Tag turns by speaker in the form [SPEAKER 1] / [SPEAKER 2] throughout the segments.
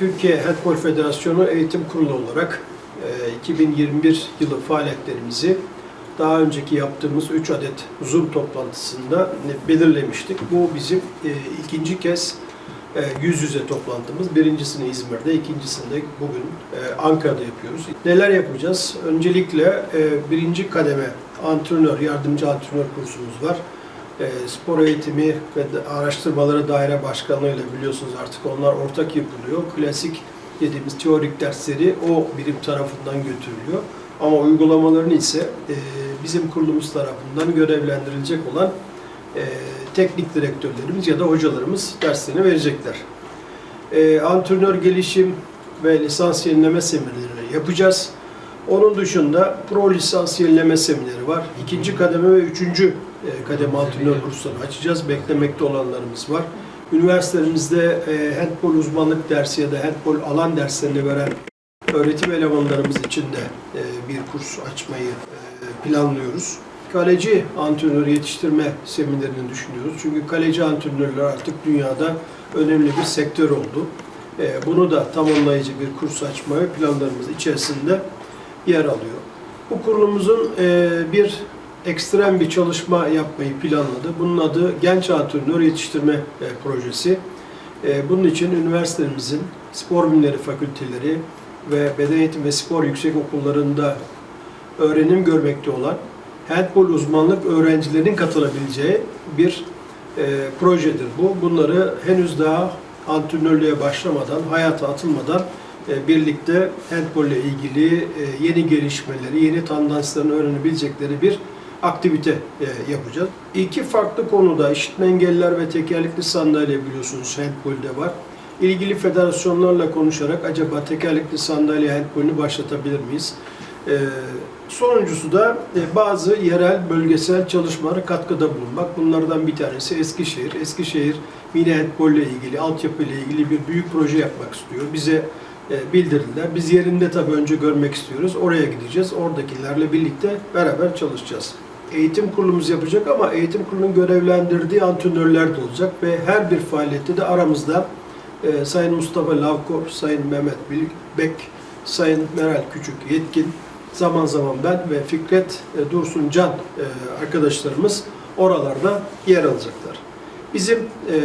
[SPEAKER 1] Türkiye Handball Federasyonu Eğitim Kurulu olarak e, 2021 yılı faaliyetlerimizi daha önceki yaptığımız 3 adet Zoom toplantısında belirlemiştik. Bu bizim e, ikinci kez e, yüz yüze toplantımız. Birincisini İzmir'de, ikincisini de bugün e, Ankara'da yapıyoruz. Neler yapacağız? Öncelikle e, birinci kademe antrenör, yardımcı antrenör kursumuz var. E, spor eğitimi ve araştırmaları daire başkanlığı ile biliyorsunuz artık onlar ortak yapılıyor. Klasik dediğimiz teorik dersleri o birim tarafından götürülüyor. Ama uygulamalarını ise e, bizim kurulumuz tarafından görevlendirilecek olan e, teknik direktörlerimiz ya da hocalarımız derslerini verecekler. Antrenör gelişim ve lisans yenileme seminerleri yapacağız. Onun dışında pro lisans yenileme semineri var. İkinci kademe ve üçüncü e, kademe antrenör kurslarını açacağız. Beklemekte olanlarımız var. Üniversitemizde e, handbol uzmanlık dersi ya da handbol alan derslerini veren öğretim elemanlarımız için de e, bir kurs açmayı planlıyoruz. Kaleci antrenör yetiştirme seminerini düşünüyoruz. Çünkü kaleci antrenörler artık dünyada önemli bir sektör oldu. Bunu da tamamlayıcı bir kurs açmayı planlarımız içerisinde yer alıyor. Bu kurulumuzun e, bir ekstrem bir çalışma yapmayı planladı. Bunun adı Genç Antrenör Yetiştirme e, Projesi. E, Bunun için üniversitemizin spor bilimleri fakülteleri ve beden eğitim ve spor yüksek okullarında öğrenim görmekte olan handbol uzmanlık öğrencilerinin katılabileceği bir e, projedir bu. Bunları henüz daha antrenörlüğe başlamadan, hayata atılmadan birlikte handbol ile ilgili e, yeni gelişmeleri, yeni tandansların öğrenebilecekleri bir aktivite e, yapacağız. İki farklı konuda işitme engelliler ve tekerlekli sandalye biliyorsunuz handbolde var. İlgili federasyonlarla konuşarak acaba tekerlekli sandalye handbolünü başlatabilir miyiz? E, sonuncusu da e, bazı yerel, bölgesel çalışmalara katkıda bulunmak. Bunlardan bir tanesi Eskişehir. Eskişehir mini handbol ile ilgili, altyapı ile ilgili bir büyük proje yapmak istiyor. Bize e, bildirdiler. Biz yerinde tabii önce görmek istiyoruz. Oraya gideceğiz. Oradakilerle birlikte beraber çalışacağız. Eğitim kurulumuz yapacak ama eğitim kurulunun görevlendirdiği antrenörler de olacak ve her bir faaliyette de aramızda e, Sayın Mustafa Lavkor, Sayın Mehmet Bilbek, Sayın Meral Küçük Yetkin, zaman zaman ben ve Fikret e, Dursun Can e, arkadaşlarımız oralarda yer alacaklar. Bizim e,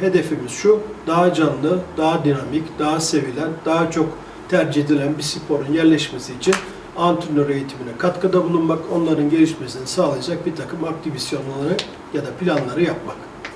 [SPEAKER 1] hedefimiz şu, daha canlı, daha dinamik, daha sevilen, daha çok tercih edilen bir sporun yerleşmesi için antrenör eğitimine katkıda bulunmak, onların gelişmesini sağlayacak bir takım aktivisyonları ya da planları yapmak.